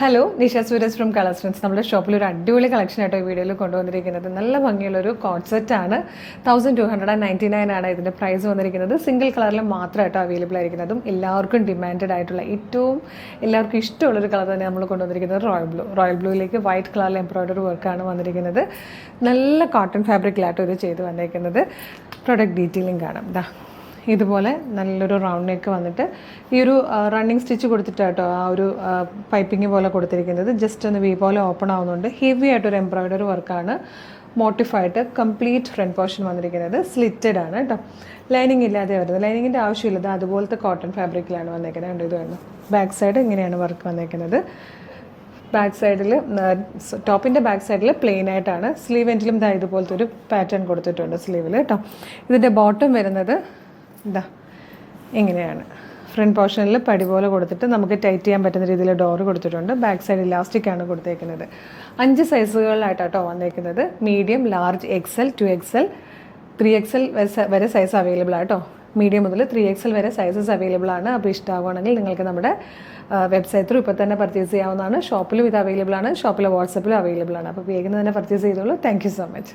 Hello Nisha Sooraj from colour strands നമ്മുടെ ഷോപ്പിൽ ഒരു അടിപൊളി കളക്ഷൻ ആയിട്ടോ ഈ വീഡിയോയിൽ കൊണ്ടുവന്നിരിക്കുന്നത്. നല്ല ഭംഗിയുള്ളൊരു കോട്ട് സെറ്റ് ആണ്. Thousand two hundred and ninety nine ആണ് ഇതിന്റെ പ്രൈസ് വന്നിരിക്കുന്നത്. സിംഗിൾ കളറിൽ മാത്രമായിട്ടോ അവൈലബിൾ ആയിരിക്കുന്നതും എല്ലാവർക്കും ഡിമാൻഡഡ് ആയിട്ടുള്ള ഏറ്റവും എല്ലാവർക്കും ഇഷ്ടമുള്ളൊരു കളർ തന്നെ നമ്മൾ കൊണ്ടുവന്നിരിക്കുന്നത്. റോയൽ ബ്ലൂ റോയൽ ബ്ലൂയിലേക്ക് വൈറ്റ് കളറിൽ എംബ്രോയ്ഡറി വർക്കാണ് വന്നിരിക്കുന്നത്. നല്ല കോട്ടൺ ഫാബ്രിക്കിലായിട്ടോ ഇത് ചെയ്ത് വന്നിരിക്കുന്നത് പ്രൊഡക്റ്റ് ഡീറ്റെയിലിംഗ് കാണാം. ഇതാ ഇതുപോലെ നല്ലൊരു റൗണ്ട് നെക്ക് വന്നിട്ട് ഈ ഒരു റണ്ണിങ് സ്റ്റിച്ച് കൊടുത്തിട്ടാട്ടോ ആ ഒരു പൈപ്പിംഗ് പോലെ കൊടുത്തിരിക്കുന്നത്. ജസ്റ്റ് ഒന്ന് വി പോലെ ഓപ്പൺ ആവുന്നുണ്ട്. ഹെവി ആയിട്ടൊരു എംബ്രോയ്ഡറി വർക്കാണ് മോട്ടിഫായിട്ട് കംപ്ലീറ്റ് ഫ്രണ്ട് പോർഷൻ വന്നിരിക്കുന്നത്. സ്ലിറ്റഡ് ആണ് കേട്ടോ ലൈനിങ് ഇല്ലാതെ വരുന്നത്. ലൈനിങ്ങിന്റെ ആവശ്യമില്ലത് അതുപോലത്തെ കോട്ടൺ ഫാബ്രിക്കിലാണ് വന്നേക്കുന്നത് കണ്ടു ഇത് വേണം ബാക്ക് സൈഡ് ഇങ്ങനെയാണ് വർക്ക് വന്നേക്കുന്നത് ബാക്ക് സൈഡിൽ ടോപ്പിന്റെ ബാക്ക് സൈഡിൽ പ്ലെയിൻ ആയിട്ടാണ്. സ്ലീവ് എൻഡിലും ഇതാ ഇതുപോലത്തെ ഒരു പാറ്റേൺ കൊടുത്തിട്ടുണ്ട് സ്ലീവിൽ കേട്ടോ ഇതിന്റെ ബോട്ടം വരുന്നത് ഇതാ ഇങ്ങനെയാണ്. ഫ്രണ്ട് പോർഷനിൽ പടി പോലെ കൊടുത്തിട്ട് നമുക്ക് ടൈറ്റ് ചെയ്യാൻ പറ്റുന്ന രീതിയിൽ ഡോറ് കൊടുത്തിട്ടുണ്ട്. ബാക്ക് സൈഡ് ഇലാസ്റ്റിക് ആണ് കൊടുത്തേക്കുന്നത്. അഞ്ച് സൈസുകളിലായിട്ടോ വന്നേക്കുന്നത്. Medium large XL two XL three XL വരെ സൈസ് അവൈലബിൾ ആട്ടോ. മീഡിയം മുതൽ ത്രീ എക്സൽ വരെ സൈസസ് അവൈലബിൾ ആണ്. അപ്പോൾ ഇഷ്ടമാവുകയാണെങ്കിൽ നിങ്ങൾക്ക് നമ്മുടെ വെബ്സൈറ്റ് ത്രൂ ഇപ്പോൾ തന്നെ പർച്ചേസ് ചെയ്യാവുന്നതാണ്. ഷോപ്പിലും ഇത് അവൈലബിൾ ആണ്. ഷോപ്പിലെ വാട്സപ്പിലും അവൈലബിൾ ആണ്. അപ്പോൾ വേഗം തന്നെ പർച്ചേസ് ചെയ്തോളൂ. Thank so much.